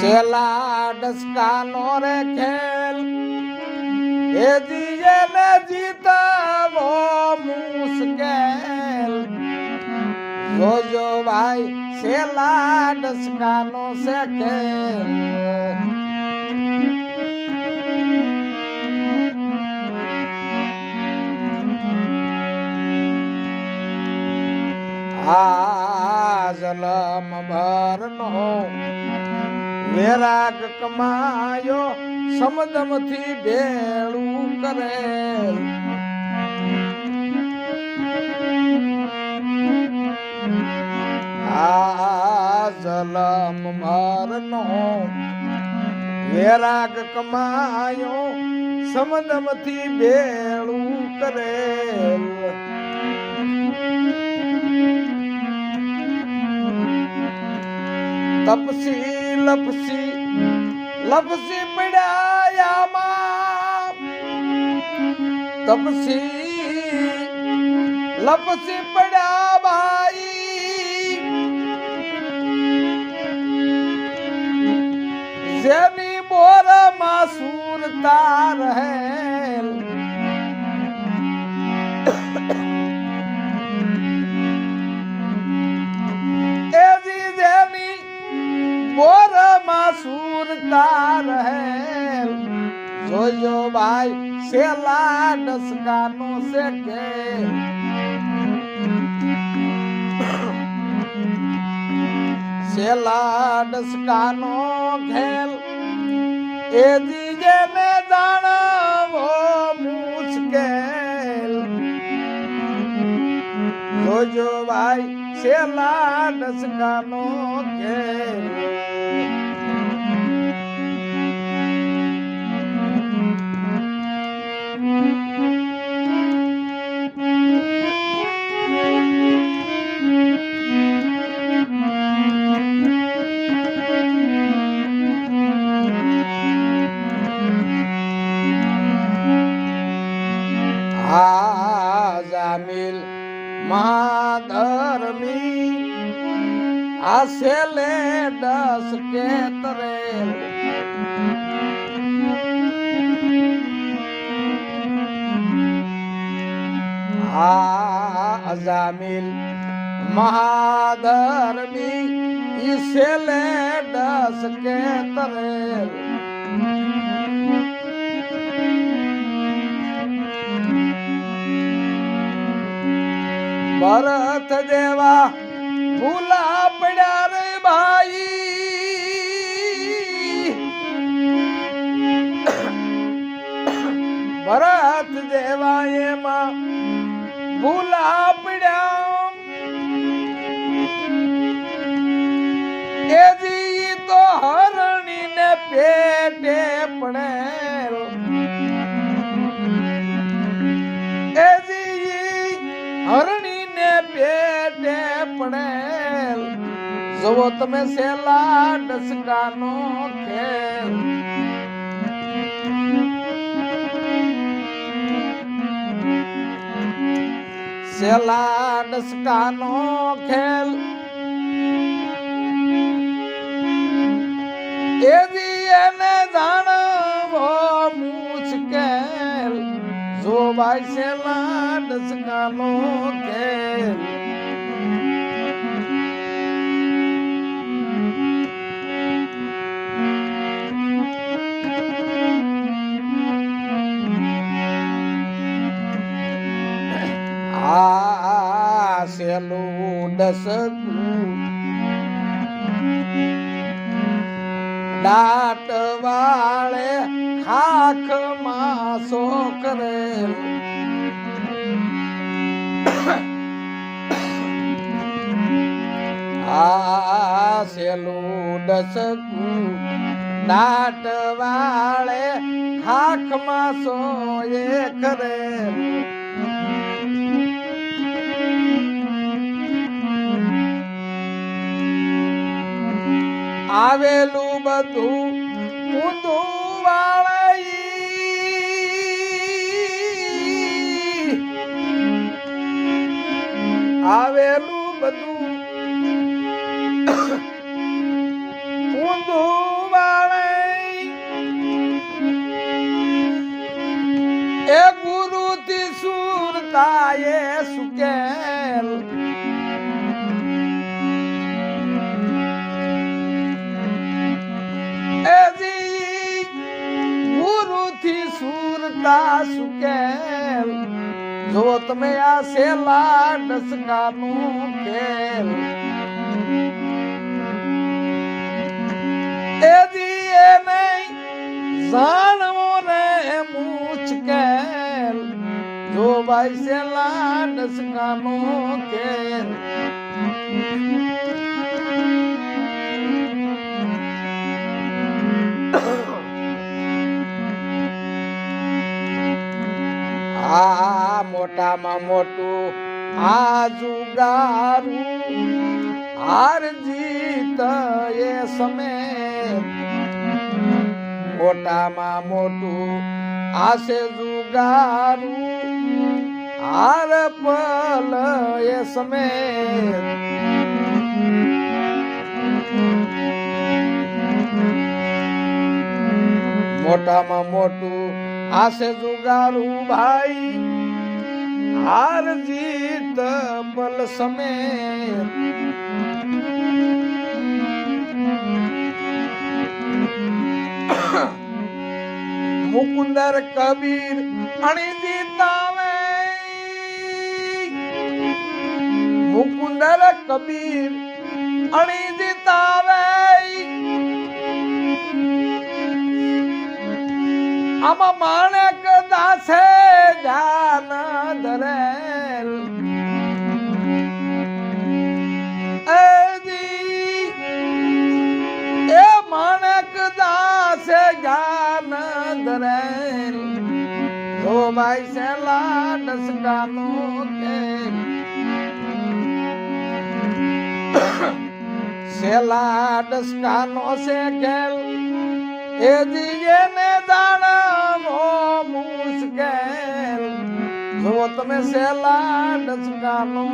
સેલા ડસકાનો રે ખેલ. એ જીએ ને જીતવો મુશ્કેલ. જોજો ભાઈ સેલા ડસકાનો છે ખેલ. આ જલમ ભરનો વેરાગ કમાયો સમદમથી ભેળું કરે. આ જલમ મારનો વેરાગ કમાયો સમદમથી ભેળું કરે. તપસી લપસી લપસી પડાયામાં તપસી લપસી પડ્યા ભાઈ જેની બોરમાં સુરતા રહેલ ભાઈ સેલા ડસકાનો છે કે સેલા ડસકાનો ખેલ એ દીજે ને જાણવો મુશ્કેલ. જોજો ભાઈ સેલા ડસકાનો આ સેલે દસ કે તરેલ આ અજામિલ મહાધર્મી ઈ સેલે દસ કે તરેલ ભરત દેવા ભૂલા પડ્યા રે ભાઈ. ભરત દેવા એમાં ભૂલા પડ્યા. એજી તો હરણી ને પેટે પડેલ જુઓ તમે સેલા ડસકાનો ખેલ સેલા ડસકાનો ખેલ એવી એને જાણવો મુશ્કેલ. જો ભાઈ, સેલા ડસકાનો ખેલ સેલું ડસકું દાટ વાળે ખાખ માસો કરેલ આ સેલું ડસકું દાટ વાળે ખાખ માસો એ કરેલ આવેલું બધું ઊંધું આવેલું બધું ઊંધું એ ગુરુ થી સુરતા એ સુકે. સુકેલ જો તમે આ સેલા ડસકાનું ખેલ. એ દીએ નહીં, જાણવો રે મુશ્કેલ જો ભાઈ સેલા ડસકાનું ખેલ. મોટામાં મોટું આ જુગારું હાર જીત એ સમે. મોટામાં મોટું આશે જુગારું, હાર પલ એ સમે. મોટામાં મોટું આશે જુગારું ભાઈ હાર જીત પલ સમે મુકુંદર કબીર અણી જીતાવે. મુકુંદર કબીર અણી જીતાવે. આમાં માણેક દાસે ધ્યાન ધરેલ એ માણક દાસે જ્ઞાન ધરેલ જો ભાઈ સેલા ડસકાનો કે સેલા ડસકાનો છે ખેલ એ દીએ ને દાણો મુશ્કેલ જો તમે સેલા ડસકાનો